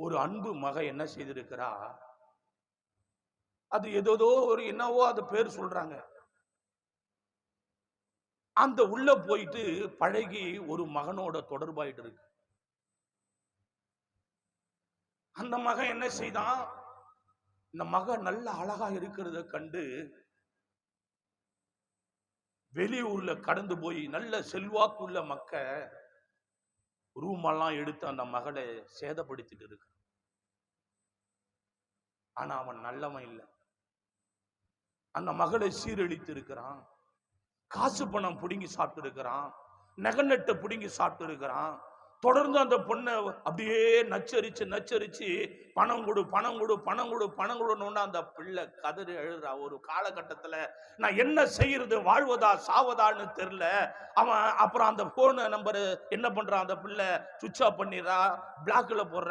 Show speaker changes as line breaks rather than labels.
ஒரு அன்பு மக என்ன செய்திருக்கிறா? அது ஏதோதோ ஒரு என்னவோ அது பேர் சொல்றாங்க. அந்த உள்ள போயிட்டு பழகி ஒரு மகனோட தொடர்பாயிட்டு இருக்கு. அந்த மகன் என்ன செய்தான்? இந்த மகன் நல்ல அழகா இருக்கிறத கண்டு வெளியூர்ல கடந்து போய் நல்ல செல்வாக்குள்ள மக்க ரூமெல்லாம் எடுத்து அந்த மகளை சேதப்படுத்திட்டு இருக்கு ஆனா அவன் நல்லவன் இல்லை. அந்த மகளை சீரழித்து இருக்கிறான் காசு பணம் பிடுங்கி சாப்பிட்டு இருக்கிறான் நெகநட்டை பிடுங்கி சாப்பிட்டு இருக்கிறான் தொடர்ந்து அந்த பொண்ணை அப்படியே நச்சரிச்சு நச்சரிச்சு பணம் கொடு பணம் கொடு பணம் கொடு பணம் கொடுன்னு அந்த பிள்ளை கதறி எழுதுறா ஒரு காலகட்டத்தில் நான் என்ன செய்யறது வாழ்வதா சாவதான்னு தெரில அவன் அப்புறம் அந்த ஃபோனு நம்பரு என்ன பண்ணுறான் அந்த பிள்ளை சுவிட்ச் ஆஃப் பண்ணிடுறா பிளாக்கில் போடுறான்